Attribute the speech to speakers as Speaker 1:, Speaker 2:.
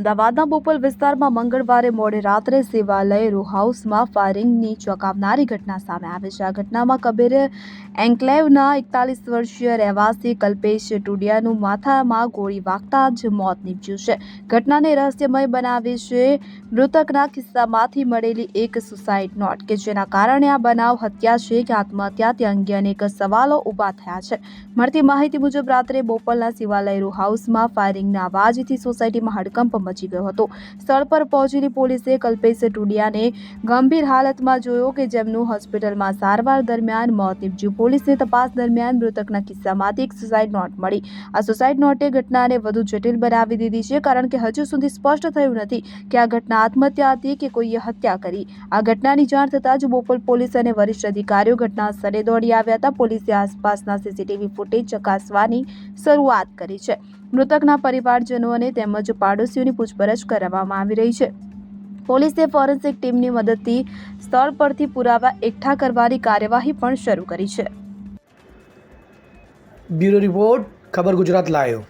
Speaker 1: અમદાવાદના બોપલ વિસ્તારમાં મંગળવારે મોડે રાત્રે સેવાલય રો હાઉસમાં ફાયરિંગની ચોંકાવનારી ઘટના સામે આવી છે. આ ઘટનામાં કબીર એન્કલેવના એકતાલીસ વર્ષીય રહેવાસી કલ્પેશ ટુડિયાનું માથામાં ગોળી વાગતા જ મોત નીપજ્યું છે. ઘટનાને રહસ્યમય બનાવી છે. મૃતકના કિસ્સામાંથી મળેલી એક સુસાઇડ નોટ કે જેના કારણે આ બનાવ હત્યા છે કે આત્મહત્યા તે અંગે અનેક સવાલો ઊભા થયા છે. મળતી માહિતી મુજબ રાત્રે બોપલના શિવાલય રો હાઉસમાં ફાયરિંગના અવાજથી સોસાયટીમાં હડકંપ મચી ગયો હતો. સ્થળ પર પહોંચેલી પોલીસે કલ્પેશ ટુડિયાને ગંભીર હાલતમાં જોયો કે જેમનું હોસ્પિટલમાં સારવાર દરમિયાન મોત નીપજ્યું. પોલીસને તપાસ દરમિયાન મૃતકના કિસ્સામાંથી એક સુસાઇડ નોટ મળી. આ સુસાઇડ નોટે ઘટનાને વધુ જટિલ બનાવી દીધી છે કારણ કે હજુ સુધી સ્પષ્ટ થયું નથી કે આ ઘટના આત્મહત્યા હતી કે કોઈએ હત્યા કરી. આ ઘટનાની જાણ થતાં જ બોપલ પોલીસ અને વરિષ્ઠ અધિકારીઓ ઘટના સ્થળે દોડી આવ્યા હતા. પોલીસે આસપાસના સીસીટીવી ફૂટેજ ચકાસવાની શરૂઆત કરી છે. મૃતકના પરિવારજનો અને તેમજ પાડોશીઓની પૂછપરછ કરવામાં આવી રહી છે. પોલીસે ફોરેન્સિક ટીમની મદદથી સ્થળ પરથી પુરાવા એકઠા કરવાની કાર્યવાહી પણ શરૂ કરી છે.
Speaker 2: બ્યુરો રિપોર્ટ, ખબર ગુજરાત લાયો